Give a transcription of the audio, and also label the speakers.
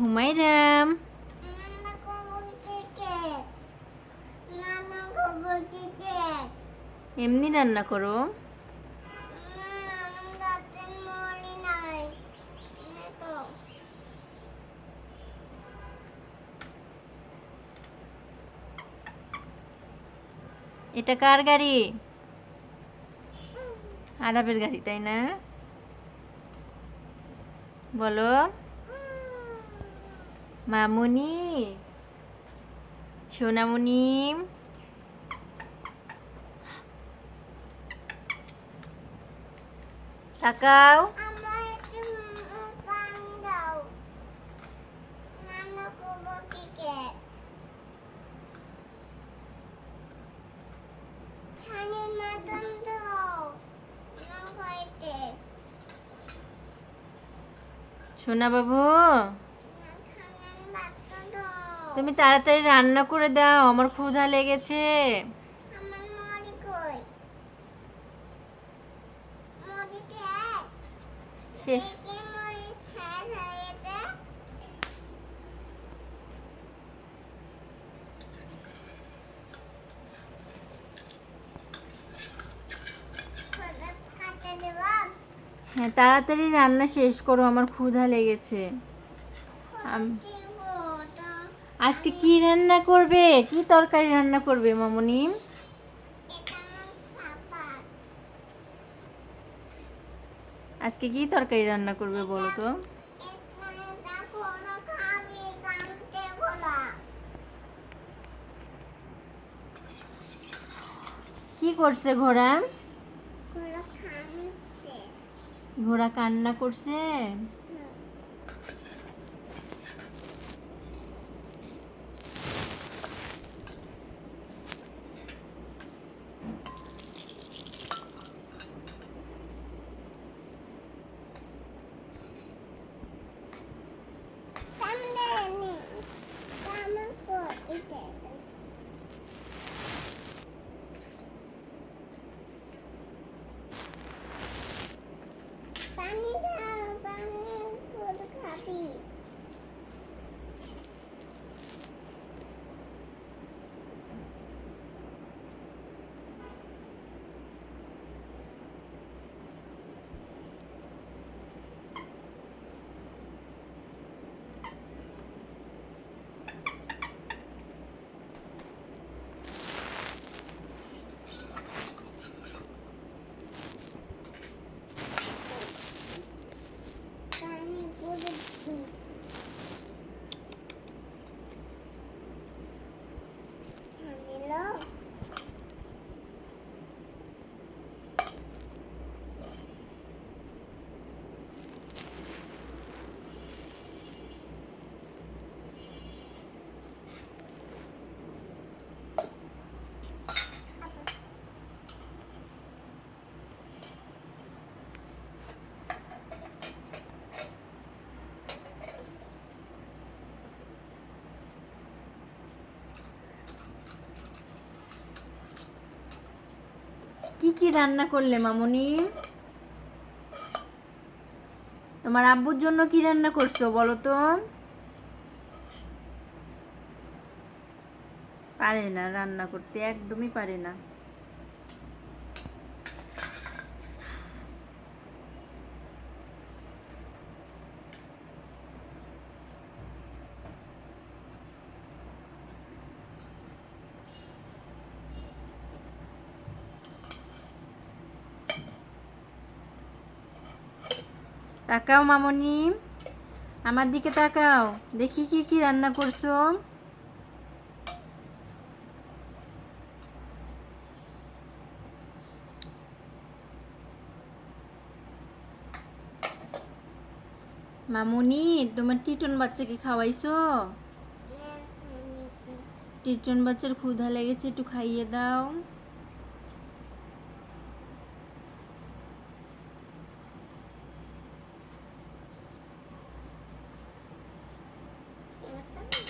Speaker 1: হুমাইরাম এমনি রান্না করো। এটা কার গাড়ি? আরবের গাড়ি তাই না? বলো মামুনি সোনামুনি তাকাও
Speaker 2: আমার একটু উম পানি দাও নানা খবর ক্রিকেট খানের মতন দাও না খাইতে
Speaker 1: সোনা বাবু
Speaker 2: না খানের মতন দাও
Speaker 1: তুমি তাড়াতাড়ি রান্না করে দাও, আমার ক্ষুধা লেগেছে। হ্যাঁ তাড়াতাড়ি রান্না শেষ করো, আমার ক্ষুধা লেগেছে। আজকে কি রান্না করবে? কি তরকারি রান্না করবে মামুনি? আজকে কি তরকারি রান্না করবে বলো তো? কি করছে ঘোড়া? ঘোড়া কান্না করছে।
Speaker 2: কো ইতে
Speaker 1: কি রান্না করলে, মামনি? তোমার আব্বুর জন্য কি রান্না করছ, বলো তো? পারে না, রান্না করতে একদমই পারে না। তাকাও মামনি। আমার দিকে তাকাও। দেখি কি কি রান্না করছ। মামুনি তোমার টিটন বাচ্চাকে খাওয়াইছো? টিটন বাচ্চার ক্ষুধা লেগেছে একটু খাইয়ে দাও। Thank you.